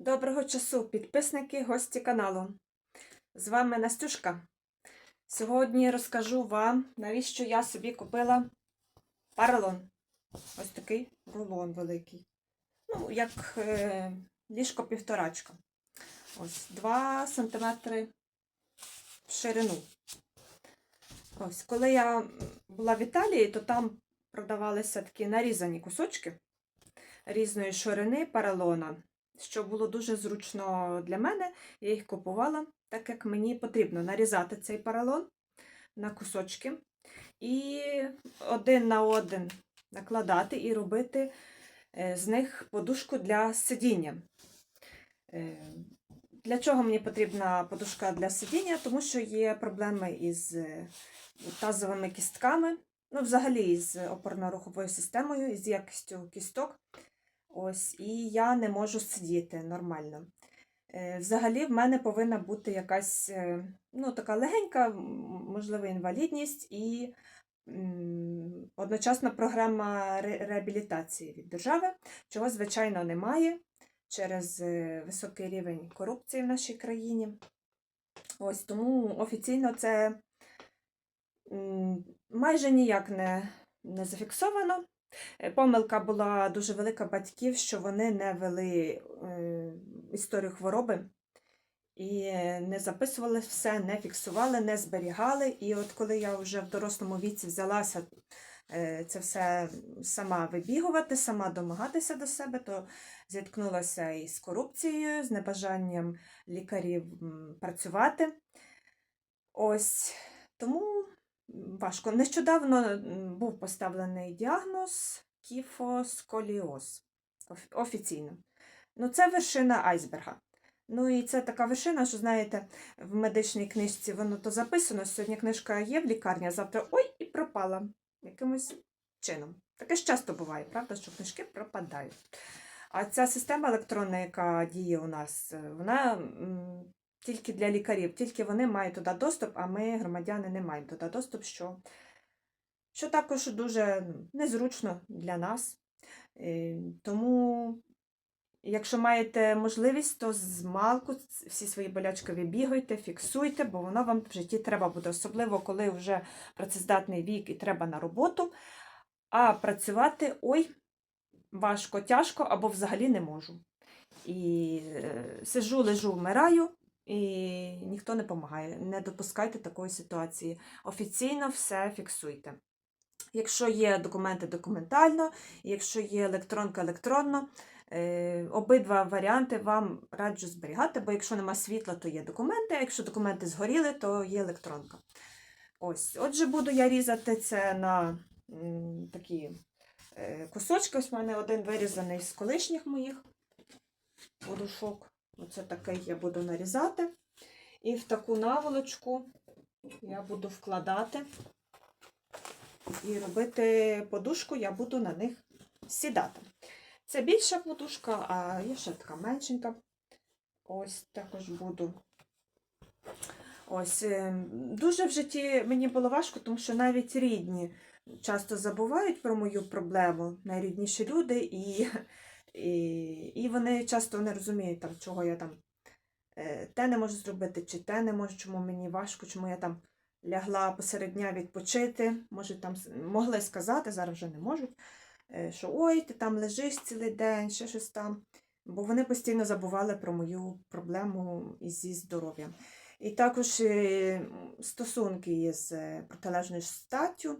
Доброго часу, підписники, гості каналу. З вами Настюшка. Сьогодні розкажу вам, навіщо я собі купила паралон. Ось такий рулон великий. Ну, як е, ліжко півторачка. Ось 2 см в ширину. Ось, коли я була в Італії, то там продавалися такі нарізані кусочки різної ширини паралона що було дуже зручно для мене. Я їх купувала, так як мені потрібно нарізати цей паралон на кусочки і один на один накладати і робити е, з них подушку для сидіння. Е, Для чого мені потрібна подушка для сидіння? Тому що є проблеми із е, тазовими кістками, ну, взагалі з опорно-руховою системою, із якістю кісток. Ось, і я не можу сидіти нормально. Е, Взагалі, в мене повинна бути якась е, ну, така легенька, можливо, інвалідність і одночасно програма реабілітації від держави, чого, звичайно, немає через е, високий рівень корупції в нашій країні. Ось тому офіційно це майже ніяк не, не зафіксовано. Е, Помилка була дуже велика батьків, що вони не вели е, історію хвороби і не записували все, не фіксували, не зберігали. І от коли я вже в дорослому віці взялася е, це все сама вибігувати, сама домагатися до себе, то зіткнулася із корупцією, з небажанням лікарів працювати. Ось тому важко. Нещодавно був поставлений діагноз кіфосколіоз офіційно. Ну, це вершина айсберга. Ну і це така вершина, що знаєте, в медичній книжці воно то записано. Сьогодні книжка є в лікарні, а завтра ой, і пропала якимось чином. Таке ж часто буває, правда, що книжки пропадають. А ця система електронна, яка діє у нас, вона тільки для лікарів, тільки вони мають туди доступ, а ми, громадяни, не маємо туди доступ, що, що також дуже незручно для нас. Е, Тому, якщо маєте можливість, то з малку всі свої болячки вибігуйте, фіксуйте, бо воно вам в житті треба буде, особливо коли вже працездатний вік і треба на роботу. А працювати ой, важко, тяжко або взагалі не можу. І е, сижу, лежу, вмираю, і ніхто не допомагає. Не допускайте такої ситуації. Офіційно все фіксуйте. Якщо є документи документально, якщо є електронка електронно, е, обидва варіанти вам раджу зберігати, бо якщо нема світла, то є документи, а якщо документи згоріли, то є електронка. Ось, отже, буду я різати це на такі е, кусочки. Ось в мене один вирізаний з колишніх моїх подушок. Оце такий я буду нарізати. І в таку наволочку я буду вкладати і робити подушку, я буду на них сідати. Це більша подушка, а є ще така меншенька. Ось також буду. Ось, е, дуже в житті мені було важко, тому що навіть рідні часто забувають про мою проблему, найрідніші люди, і, і, і вони часто не розуміють, там, чого я там е, те не можу зробити, чи те не можу, чому мені важко, чому я там лягла посеред дня відпочити. Може, там могли сказати, зараз вже не можуть, е, що ой, ти там лежиш цілий день, ще щось там. Бо вони постійно забували про мою проблему зі здоров'ям. І також е, стосунки з протилежною статтю.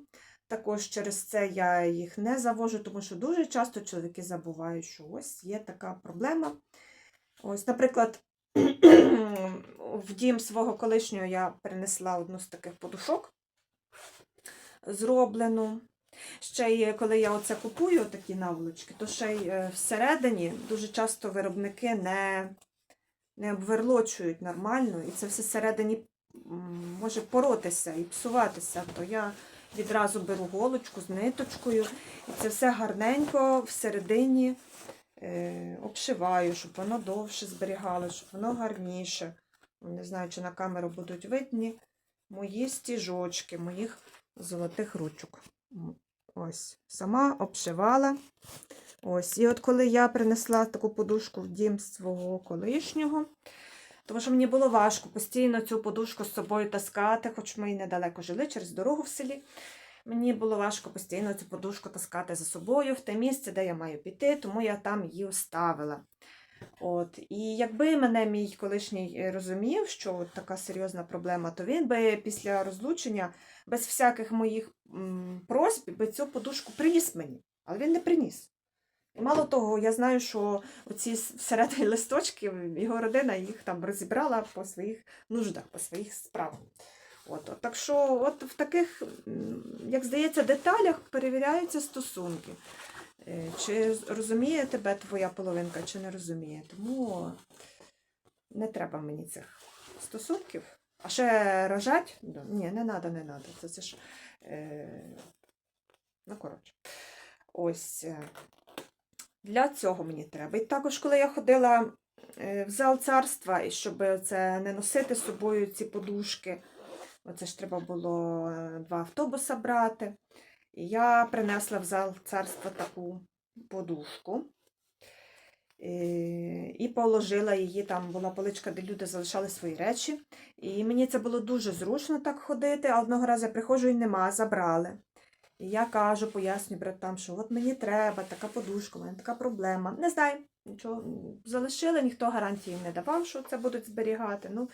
Також через це я їх не завожу, тому що дуже часто чоловіки забувають, що ось є така проблема. Ось, наприклад, в дім свого колишнього я принесла одну з таких подушок зроблену. Ще й коли я оце купую, такі наволочки, то ще й е, всередині дуже часто виробники не, не обверлочують нормально, і це все всередині може поротися і псуватися. То я відразу беру голочку з ниточкою, і це все гарненько всередині е, обшиваю, щоб воно довше зберігалося, щоб воно гарніше. Не знаю, чи на камеру будуть видні мої стіжочки, моїх золотих ручок. Ось, сама обшивала. Ось, і от коли я принесла таку подушку в дім свого колишнього, тому що мені було важко постійно цю подушку з собою таскати, хоч ми і недалеко жили через дорогу в селі. Мені було важко постійно цю подушку таскати за собою в те місце, де я маю піти, тому я там її оставила. От. І якби мене мій колишній е, розумів, що от така серйозна проблема, то він би після розлучення без всяких моїх просьб би цю подушку приніс мені. Але він не приніс. Мало того, я знаю, що оці всередині листочки його родина їх там розібрала по своїх нуждах, по своїх справах. От, от. Так що, от в таких, як здається, деталях перевіряються стосунки. Е, Чи розуміє тебе твоя половинка, чи не розуміє. Тому не треба мені цих стосунків. А ще рожать? Ні, не треба, не треба. Це, це ж. Е... Ну, коротше. Ось. Для цього мені треба. І також, коли я ходила е, в зал царства, і щоб це не носити з собою ці подушки, оце ж треба було е, два автобуса брати. І я принесла в зал царства таку подушку. Е, І положила її, там була поличка, де люди залишали свої речі. І мені це було дуже зручно так ходити, а одного разу я приходжу і нема, забрали. І я кажу, пояснюю братам, що от мені треба така подушка, у мене така проблема. Не знаю, нічого залишили, ніхто гарантії не давав, що це будуть зберігати. Ну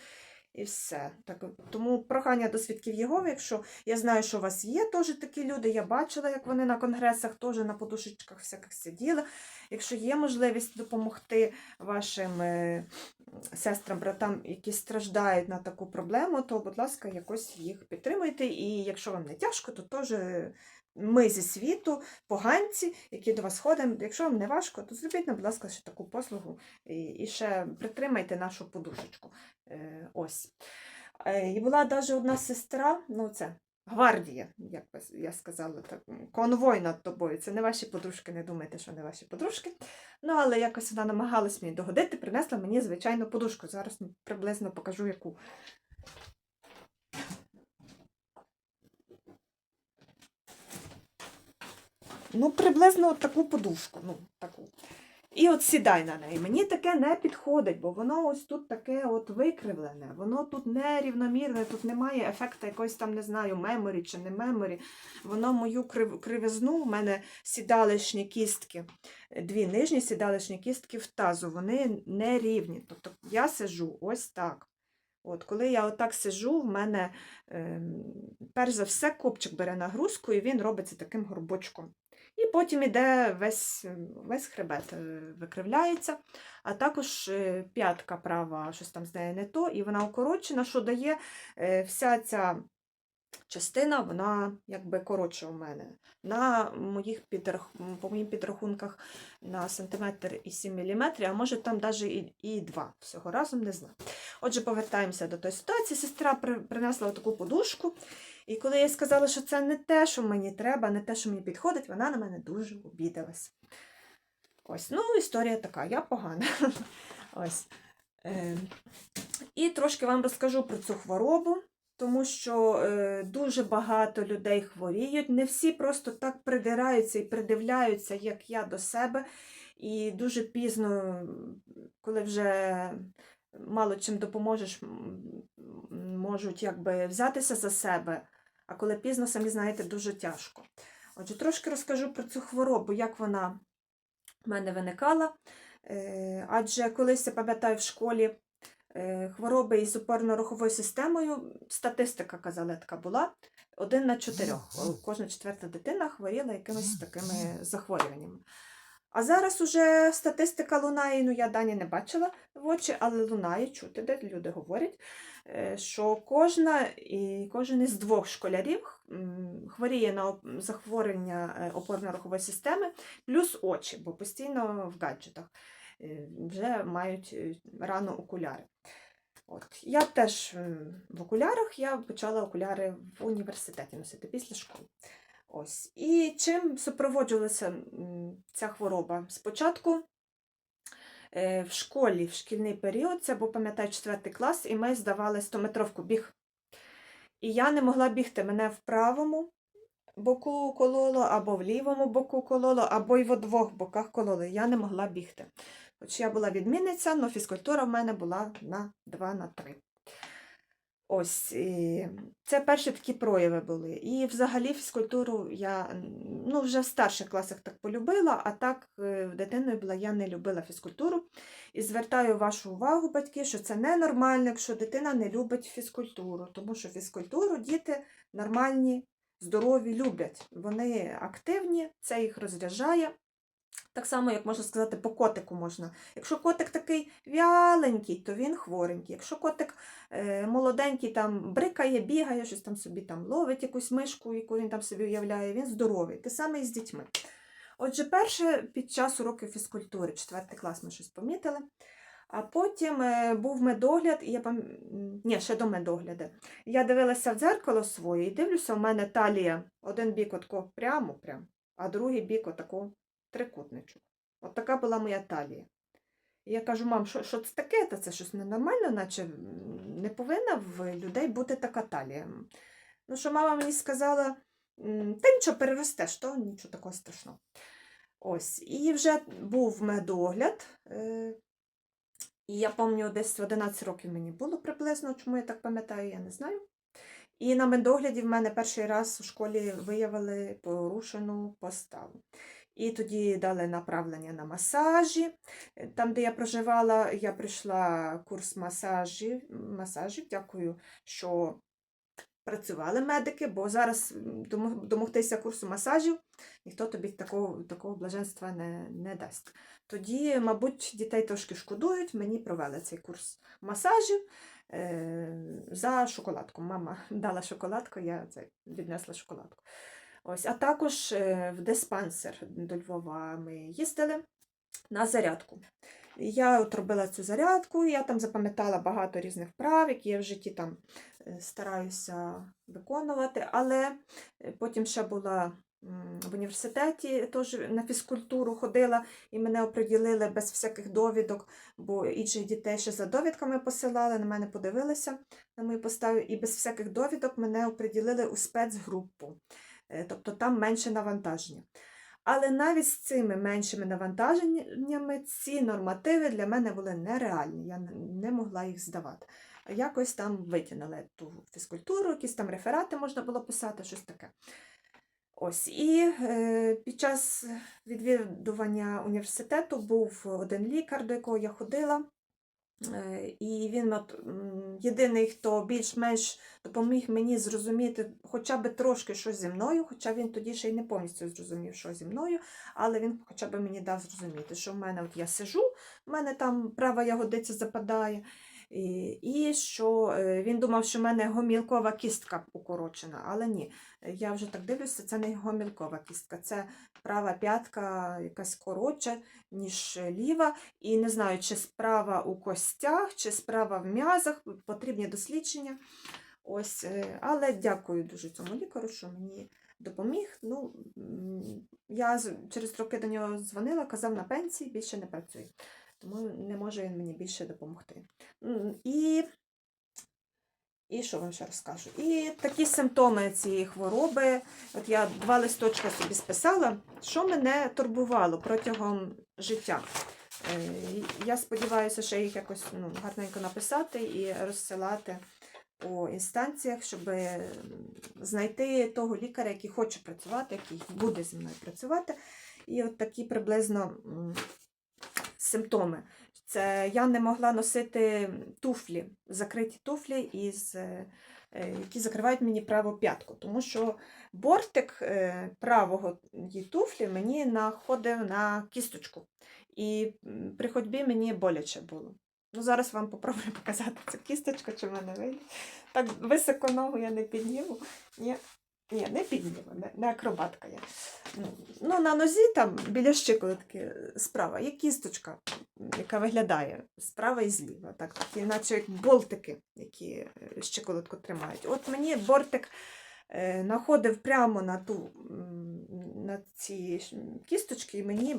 і все. Так, тому прохання до свідків Єгови, якщо я знаю, що у вас є теж такі люди, я бачила, як вони на конгресах теж на подушечках всяких сиділи. Якщо є можливість допомогти вашим е, сестрам, братам, які страждають на таку проблему, то, будь ласка, якось їх підтримуйте. І якщо вам не тяжко, то теж ми зі світу, поганці, які до вас ходимо. Якщо вам не важко, то зробіть, нам, будь ласка, ще таку послугу і, ще притримайте нашу подушечку. Е, ось. Е, І була навіть одна сестра, ну це гвардія, як я сказала, так, конвой над тобою. Це не ваші подружки, не думайте, що не ваші подружки. Ну, але якось вона намагалась мені догодити, принесла мені звичайну подушку. Зараз приблизно покажу, яку. Ну, приблизно от таку подушку. Ну, таку. І от сідай на неї. Мені таке не підходить, бо воно ось тут таке от викривлене, воно тут нерівномірне, тут немає ефекту якоїсь там, не знаю, меморі чи не меморі. Воно мою крив- кривизну, в мене сідалищні кістки, дві нижні сідалищні кістки в тазу, вони нерівні. Тобто я сижу ось так. От, коли я отак сижу, в мене ем, перш за все копчик бере нагрузку і він робиться таким горбочком. І потім іде весь, весь хребет е, викривляється, а також е, п'ятка права, щось там з нею не то, і вона укорочена, що дає е, вся ця частина, вона якби коротша у мене. На моїх підрах... По моїм підрахунках на сантиметр і 7 мм, а може там навіть і, і 2 всього разом, не знаю. Отже, повертаємося до тої ситуації. Сестра при- принесла таку подушку. І коли я сказала, що це не те, що мені треба, не те, що мені підходить, вона на мене дуже обідалась. Ось, ну, історія така, я погана. Ось. Е, і трошки вам розкажу про цю хворобу, тому що е, дуже багато людей хворіють. Не всі просто так придираються і придивляються, як я до себе. І дуже пізно, коли вже мало чим допоможеш, можуть якби взятися за себе. А коли пізно, самі знаєте, дуже тяжко. Отже, трошки розкажу про цю хворобу, як вона в мене виникала. Е, Адже колись я пам'ятаю в школі е, хвороби із опорно-руховою системою, статистика казала, така була, один на чотирьох. Кожна четверта дитина хворіла якимись такими захворюваннями. А зараз уже статистика лунає, ну я дані не бачила в очі, але лунає чути, де люди говорять, е, що кожна і кожен із двох школярів хворіє на захворювання е, опорно-рухової системи, плюс очі, бо постійно в гаджетах е, вже мають рано окуляри. От. Я теж в окулярах, я почала окуляри в університеті носити після школи. Ось. І чим супроводжувалася ця хвороба? Спочатку е, в школі, в шкільний період, це був, пам'ятаю, 4 клас, і ми здавали 100-метровку біг. І я не могла бігти мене в правому боку кололо, або в лівому боку кололо, або й в двох боках кололо. Я не могла бігти. Хоч я була відмінниця, але фізкультура в мене була на 2 на 3. Ось і це перші такі прояви були. І взагалі фізкультуру я ну, вже в старших класах так полюбила, а так е, дитиною була я не любила фізкультуру. І звертаю вашу увагу, батьки, що це ненормально, якщо дитина не любить фізкультуру, тому що фізкультуру діти нормальні, здорові, люблять. Вони активні, це їх розряджає. Так само, як можна сказати, по котику можна. Якщо котик такий вяленький, то він хворенький. Якщо котик е, молоденький, там брикає, бігає, щось там собі там ловить якусь мишку, яку він там собі уявляє, він здоровий. Те саме і з дітьми. Отже, перше під час уроків фізкультури, четвертий клас ми щось помітили. А потім е, був медогляд, і я пам... Ні, ще до медогляду. Я дивилася в дзеркало своє і дивлюся, у мене талія один бік отко прямо, прям, а другий бік отако трикутничок. От така була моя талія. І я кажу, мам, що, що це таке? Та це щось ненормально, наче не повинна в людей бути така талія. Ну, що мама мені сказала, «М, та нічого переростеш, то нічого такого страшного. Ось, і вже був медогляд. е, І я пам'ятаю, десь в 11 років мені було приблизно, чому я так пам'ятаю, я не знаю. І на медогляді в мене перший раз у школі виявили порушену поставу. І тоді дали направлення на масажі. Е, Там, де я проживала, я прийшла курс масажів. масажів. Дякую, що працювали медики, бо зараз домогтися курсу масажів ніхто тобі такого, такого блаженства не, не дасть. Тоді, мабуть, дітей трошки шкодують, мені провели цей курс масажів е, за шоколадку. Мама дала шоколадку, я це, віднесла шоколадку. Ось, а також е, в диспансер до Львова ми їздили на зарядку. Я от робила цю зарядку, я там запам'ятала багато різних вправ, які я в житті там е, стараюся виконувати, але е, потім ще була в університеті, теж на фізкультуру ходила, і мене оприділили без всяких довідок, бо інших дітей ще за довідками посилали, на мене подивилися на мою поставу, і без всяких довідок мене оприділили у спецгрупу. Е, Тобто там менше навантаження. Але навіть з цими меншими навантаженнями ці нормативи для мене були нереальні. Я не могла їх здавати. Якось там витягнули ту фізкультуру, якісь там реферати можна було писати, щось таке. Ось, і е, під час відвідування університету був один лікар, до якого я ходила. Е, І він єдиний, хто більш-менш допоміг мені зрозуміти хоча б трошки що зі мною, хоча він тоді ще й не повністю зрозумів, що зі мною, але він хоча б мені дав зрозуміти, що в мене от я сижу, в мене там права ягодиця западає, і, що е, він думав, що в мене гомілкова кістка укорочена, але ні. Я вже так дивлюся, це не гомілкова кістка, це права п'ятка якась коротша, ніж ліва. І не знаю, чи справа у костях, чи справа в м'язах, потрібні дослідження. Ось, е, але дякую дуже цьому лікарю, що мені допоміг. Ну, я через роки до нього дзвонила, казав на пенсії, більше не працює. Тому не може він мені більше допомогти. І, і що вам ще розкажу? І такі симптоми цієї хвороби. От я два листочка собі списала, що мене турбувало протягом життя. Е, Я сподіваюся, що їх якось ну, гарненько написати і розсилати по інстанціях, щоб знайти того лікаря, який хоче працювати, який буде зі мною працювати. І от такі приблизно симптоми. Це я не могла носити туфлі, закриті туфлі, із, е, е, які закривають мені праву п'ятку, тому що бортик е, правого туфлі мені находив на кісточку. І при ходьбі мені боляче було. Ну, зараз вам попробую показати цю кісточку, чи в мене вийде. Так високо ногу я не підніму. Ні, ні, не підніму, не, не акробатка я. Ну, на нозі там біля щиколотки е, справа є кісточка, яка виглядає справа і зліва. Так, такі, наче як болтики, які е, щиколотку тримають. От мені бортик находив прямо на ту на ці кісточки, і мені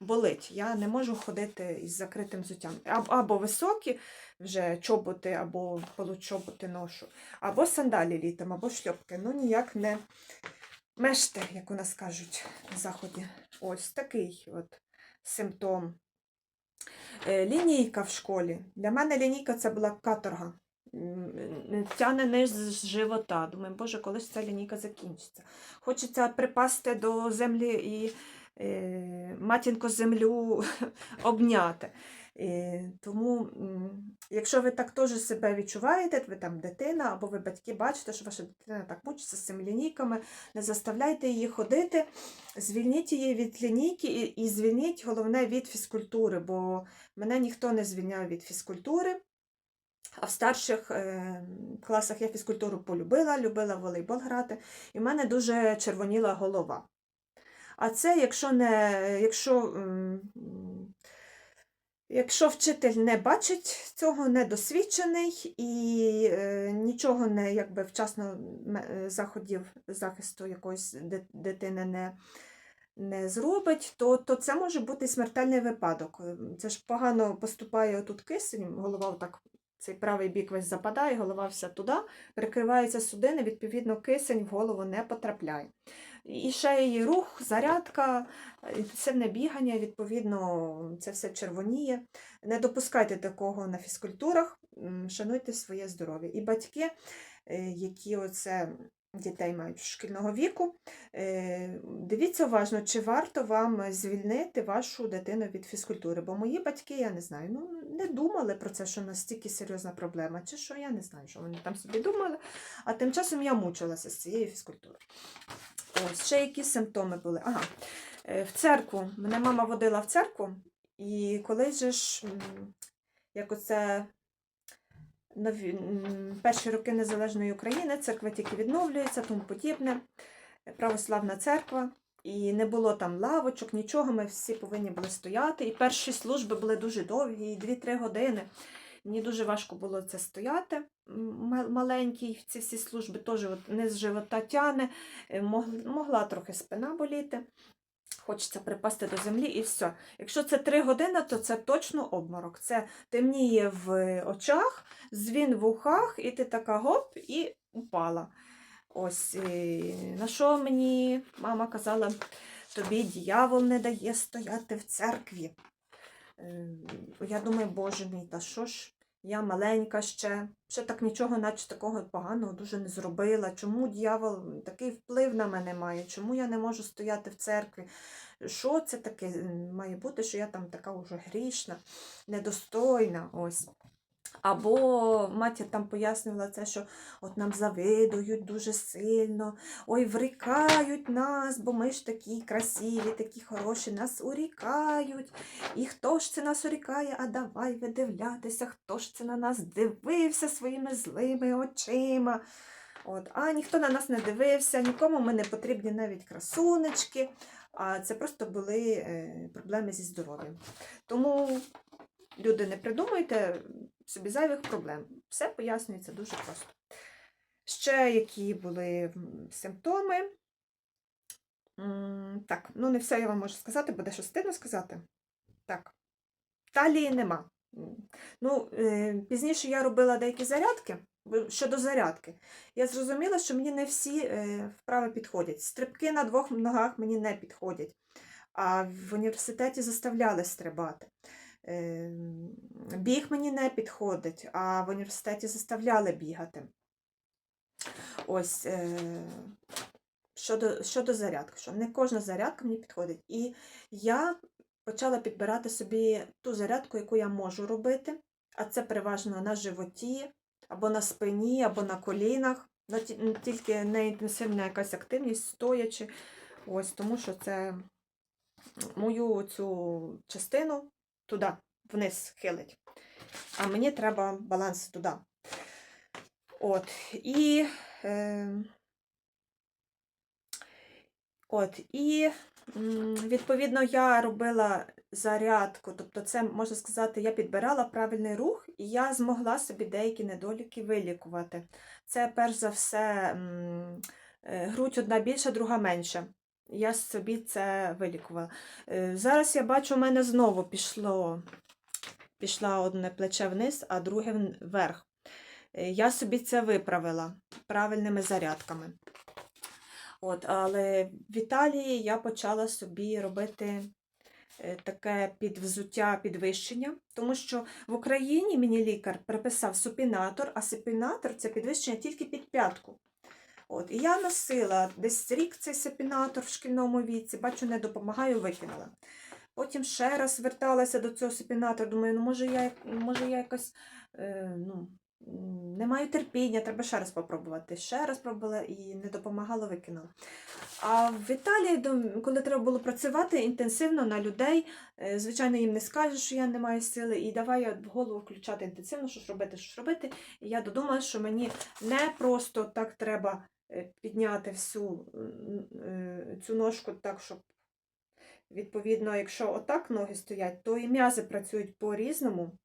болить. Я не можу ходити із закритим взуттям. Або високі вже чоботи, або получоботи ношу, або сандалі літом, або шльопки. Ну ніяк не, мешти, як у нас кажуть на заході. Ось такий от симптом. Е, Лінійка в школі. Для мене лінійка це була каторга. Тяне низ з живота. Думаю, боже, коли ця лінійка закінчиться. Хочеться припасти до землі і е, матінку землю обняти. Е, тому, якщо ви так теж себе відчуваєте, ви там дитина, або ви батьки бачите, що ваша дитина так мучиться з цими лінійками, не заставляйте її ходити, звільніть її від лінійки і, і звільніть головне від фізкультури, бо мене ніхто не звільняв від фізкультури. А в старших е, класах я фізкультуру полюбила, любила волейбол грати, і в мене дуже червоніла голова. А це, якщо не, якщо, якщо вчитель не бачить цього, недосвідчений і е, нічого не якби вчасно е, заходів захисту якоїсь дитини не, не зробить, то, то це може бути смертельний випадок. Це ж погано поступає тут кисень, голова так. Цей правий бік весь западає, голова вся туди, перекриваються судини, відповідно, кисень в голову не потрапляє. І ще її рух, зарядка, інтенсивне бігання, відповідно, це все червоніє. Не допускайте такого на фізкультурах, шануйте своє здоров'я. І батьки, е, які оце дітей мають шкільного віку, е, дивіться уважно, чи варто вам звільнити вашу дитину від фізкультури. Бо мої батьки, я не знаю, ну не думали про це, що настільки серйозна проблема, чи що, я не знаю, що вони там собі думали. А тим часом я мучилася з цією фізкультурою. Ось, ще які симптоми були. Ага. е, В церкву. Мене мама водила в церкву, і коли же ж, як оце нові, перші роки Незалежної України, церква тільки відновлюється, тому подібне, православна церква. І не було там лавочок, нічого, ми всі повинні були стояти. І перші служби були дуже довгі, і 2-3 години. Мені дуже важко було це стояти. Маленький, ці всі служби теж от низ живота тяне, е, могла трохи спина боліти. Хочеться припасти до землі і все. Якщо це 3 години, то це точно обморок. Це темніє в очах, дзвін в ухах, і ти така гоп і упала. Ось і на що мені мама казала, тобі дьявол не дає стояти в церкві. Е, Я думаю, боже мій, та що ж, я маленька ще, ще так нічого, наче такого поганого дуже не зробила. Чому дьявол такий вплив на мене має? Чому я не можу стояти в церкві? Що це таке має бути, що я там така уже грішна, недостойна? Ось. Або матір там пояснювала це, що от нам завидують дуже сильно, ой, врікають нас, бо ми ж такі красиві, такі хороші, нас урікають. І хто ж це нас урікає? А давай видивлятися, хто ж це на нас дивився своїми злими очима. От. А ніхто на нас не дивився, нікому ми не потрібні навіть красунечки, а це просто були е, проблеми зі здоров'ям. Тому, люди, не придумуйте собі зайвих проблем. Все пояснюється дуже просто. Ще які були симптоми. Так, ну не все я вам можу сказати, буде щось стидно сказати. Так. Талії нема. Ну, е, пізніше я робила деякі зарядки. Щодо зарядки, я зрозуміла, що мені не всі е, вправи підходять. Стрибки на двох ногах мені не підходять. А в університеті заставляли стрибати. Е, Біг мені не підходить, а в університеті заставляли бігати. Ось е, щодо, щодо зарядки, що не кожна зарядка мені підходить. І я почала підбирати собі ту зарядку, яку я можу робити, а це переважно на животі, або на спині, або на колінах. Ну, м, Тільки не інтенсивна якась активність, стоячи. Ось, тому що це мою цю частину туди, вниз хилить. А мені треба баланс туди. От. І, е, от, і відповідно я робила зарядку, тобто це, можна сказати, я підбирала правильний рух, і я змогла собі деякі недоліки вилікувати. Це перш за все е, грудь одна більша, друга менша. Я собі це вилікувала. Е, Зараз я бачу, у мене знову пішло, пішла одне плече вниз, а друге вверх. Е, Я собі це виправила правильними зарядками. От, але в Італії я почала собі робити е, таке підвзуття підвищення, тому що в Україні мені лікар приписав супінатор, а супінатор це підвищення тільки під п'ятку. От, і я носила десь рік цей сепінатор в шкільному віці, бачу, не допомагаю, викинула. Потім ще раз зверталася до цього сепінатору, думаю, ну може я, може я якось е, ну, не маю терпіння, треба ще раз попробувати. Ще раз пробувала і не допомагало, викинула. А в Італії, коли треба було працювати інтенсивно на людей, е, звичайно, їм не скажеш, що я не маю сили, і давай я в голову включати інтенсивно, що ж робити, що ж робити. І я додумала, що мені не просто так треба підняти всю е, цю ножку так, щоб відповідно, якщо отак ноги стоять, то і м'язи працюють по-різному.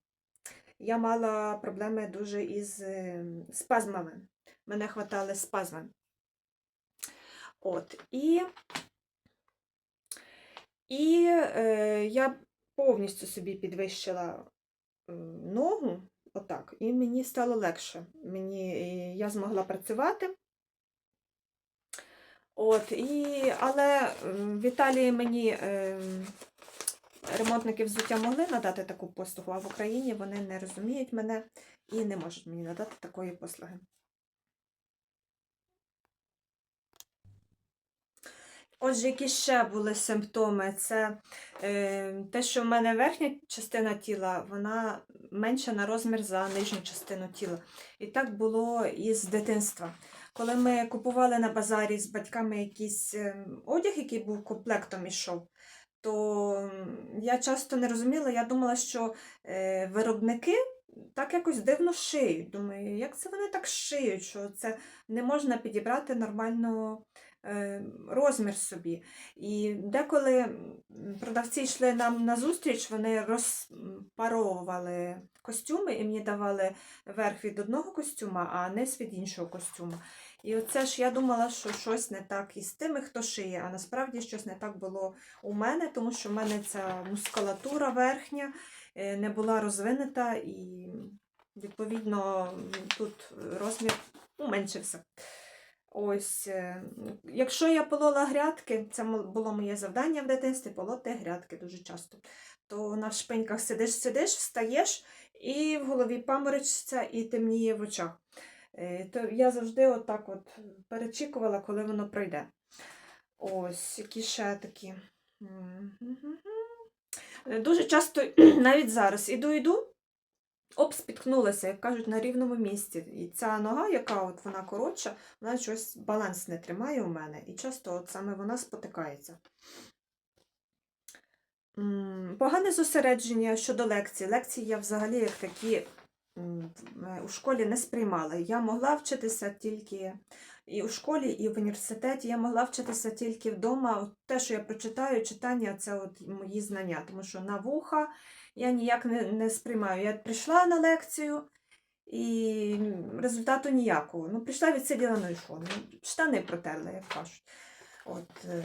Я мала проблеми дуже із е, спазмами. Мене хватали спазми. От, і, і е, я повністю собі підвищила е, ногу, отак, і мені стало легше. Мені, е, я змогла працювати. От, і, але в Італії мені ем, ремонтники взуття могли надати таку послугу, а в Україні вони не розуміють мене і не можуть мені надати такої послуги. Отже, які ще були симптоми? Це е, те, що в мене верхня частина тіла, вона менша на розмір за нижню частину тіла. І так було із дитинства. Коли ми купували на базарі з батьками якийсь ем, одяг, який був комплектом ішов, то я часто не розуміла, я думала, що е, виробники так якось дивно шиють. Думаю, як це вони так шиють, що це не можна підібрати нормально е, розмір собі. І деколи продавці йшли нам на зустріч, вони розпаровували костюми і мені давали верх від одного костюма, а низ від іншого костюма. І оце ж я думала, що щось не так із тими, хто шиє, а насправді щось не так було у мене, тому що в мене ця мускулатура верхня е, не була розвинута і, відповідно, тут розмір уменшився. Ось, е, якщо я полола грядки, це було моє завдання в дитинстві, полоти грядки дуже часто. То на шпиньках сидиш, сидиш, встаєш, і в голові паморочиться, і темніє в очах. Е, То я завжди отак от перечікувала, коли воно пройде. Ось, які ще такі. Дуже часто, навіть зараз, іду, іду, оп, спіткнулася, як кажуть, на рівному місці. І ця нога, яка от вона коротша, вона щось баланс не тримає у мене. І часто от саме вона спотикається. Погане зосередження щодо лекцій. Лекції я взагалі як такі у школі не сприймала. Я могла вчитися тільки і у школі, і в університеті. Я могла вчитися тільки вдома. От те, що я прочитаю, читання це от мої знання, тому що на вуха я ніяк не, не сприймаю. Я прийшла на лекцію. І результату ніякого. Ну, прийшла, відсиділа, ну і? Ну, штани протерла, як кажуть. От, е,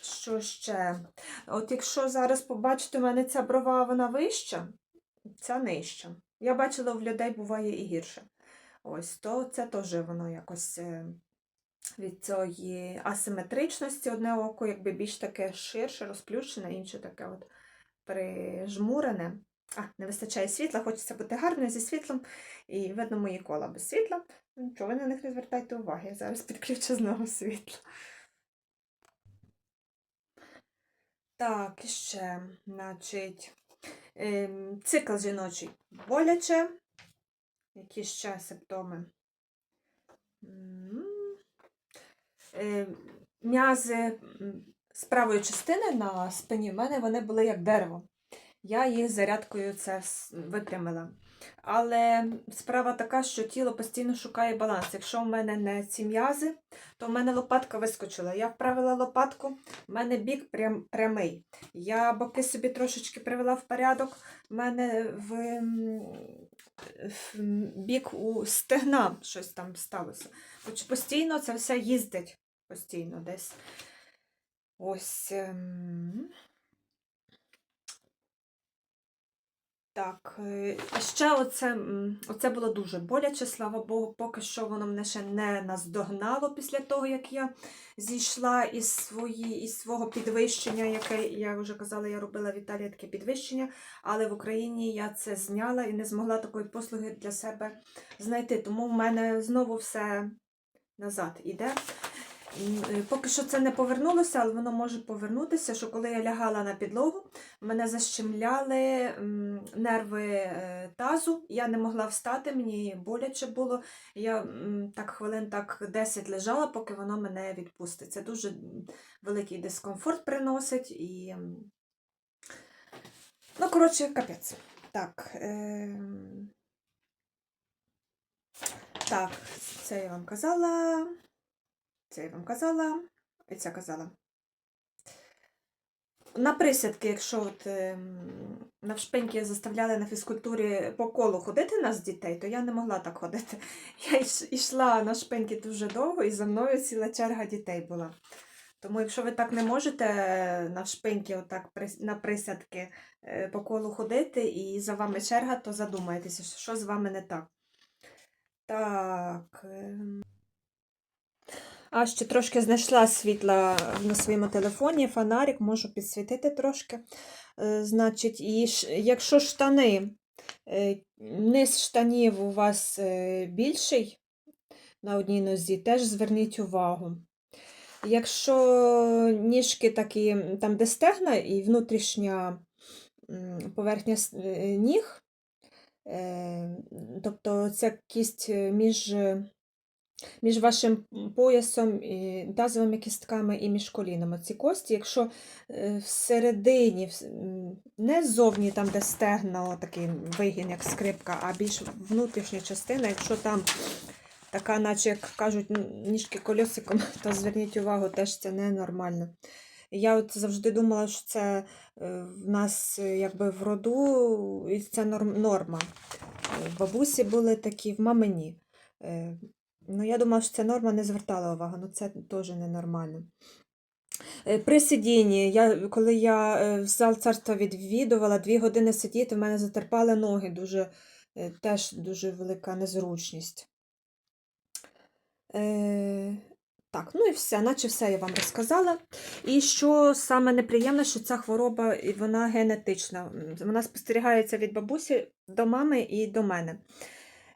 що ще? От якщо зараз побачите, у мене ця брова вона вища, ця нижча. Я бачила, в людей буває і гірше. Ось, то це теж воно якось е, від цієї асиметричності одне око, якби більш таке ширше, розплющене, інше таке от прижмурене. А, не вистачає світла, хочеться бути гарною зі світлом, і видно мої кола без світла. Нічого, ви на них не звертайте уваги, я зараз підключу знову світло. Так, і ще, значить, цикл жіночий боляче. Які ще симптоми? Е, М'язи з правої частини на спині в мене вони були як дерево. Я їх зарядкою це випрямила. Але справа така, що тіло постійно шукає баланс. Якщо в мене не ці м'язи, то в мене лопатка вискочила. Я вправила лопатку, в мене бік прям, прямий. Я боки собі трошечки привела в порядок. В мене в, в бік у стегна щось там сталося. Хоч постійно це все їздить. Постійно десь. Ось. Так, е, ще оце, оце було дуже боляче, слава Богу, поки що воно мене ще не наздогнало після того, як я зійшла із, свої, із свого підвищення, яке я вже казала, я робила в Італії таке підвищення, але в Україні я це зняла і не змогла такої послуги для себе знайти. Тому в мене знову все назад іде. Е, Поки що це не повернулося, але воно може повернутися, що коли я лягала на підлогу, мене защемляли нерви е, тазу, я не могла встати, мені боляче було. Я так хвилин так 10 лежала, поки воно мене відпустить. Це дуже великий дискомфорт приносить і. Ну, коротше, капець. Так. ем, Так, це я вам казала. Це я вам казала. І це казала. На присядки, якщо от, ем, навшпиньки заставляли на фізкультурі по колу ходити нас дітей, то я не могла так ходити. Я йшла на шпиньки дуже довго, і за мною ціла черга дітей була. Тому, якщо ви так не можете на шпиньки, отак на присядки е, по колу ходити, і за вами черга, то задумайтеся, що з вами не так. Так. А ще трошки знайшла світла на своєму телефоні, фонарик, можу підсвітити трошки. Е, Значить, і якщо штани, е, низ штанів у вас е, більший на одній нозі, теж зверніть увагу. Якщо ніжки такі, там де стегна і внутрішня поверхня ніг, тобто ця кість між між вашим поясом, тазовими кістками і між колінами. Ці кості, якщо е, всередині, не ззовні, там, де стегна, такий вигін, як скрипка, а більш внутрішня частина, якщо там така, наче, як кажуть, ніжки колесиком, то зверніть увагу, теж це ненормально. Я от завжди думала, що це е, в нас е, якби в роду, і це норм- норма. В бабусі були такі, в мамині. Е, Ну, я думала, що це норма, не звертала увагу, ну це теж ненормально. Е, При сидінні, я, коли я е, в зал царства відвідувала, дві години сидіти, в мене затерпали ноги, дуже, е, теж дуже велика незручність. Е, так, ну і все, наче все я вам розказала. І що саме неприємне, що ця хвороба вона генетична. Вона спостерігається від бабусі до мами і до мене.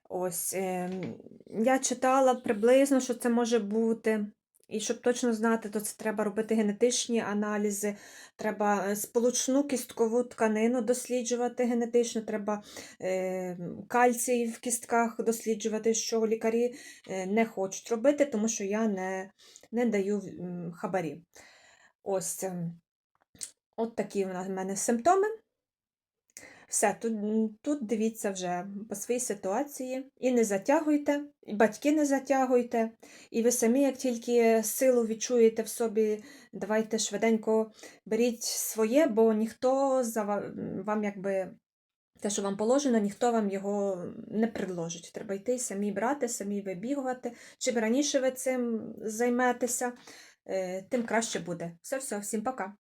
Ось, ем, я читала приблизно, що це може бути. І щоб точно знати, то це треба робити генетичні аналізи, треба е, сполучну кісткову тканину досліджувати генетично, треба е, кальцій в кістках досліджувати, що лікарі е, не хочуть робити, тому що я не, не даю хабарі. Ось, ем, от такі в мене симптоми. Все, тут, тут дивіться вже по своїй ситуації. І не затягуйте, і батьки не затягуйте. І ви самі, як тільки силу відчуєте в собі, давайте швиденько беріть своє, бо ніхто за вам, якби те, що вам положено, ніхто вам його не предложить. Треба йти самі брати, самі вибігувати. Чим раніше ви цим займетеся, е, тим краще буде. Все, все, всім пока.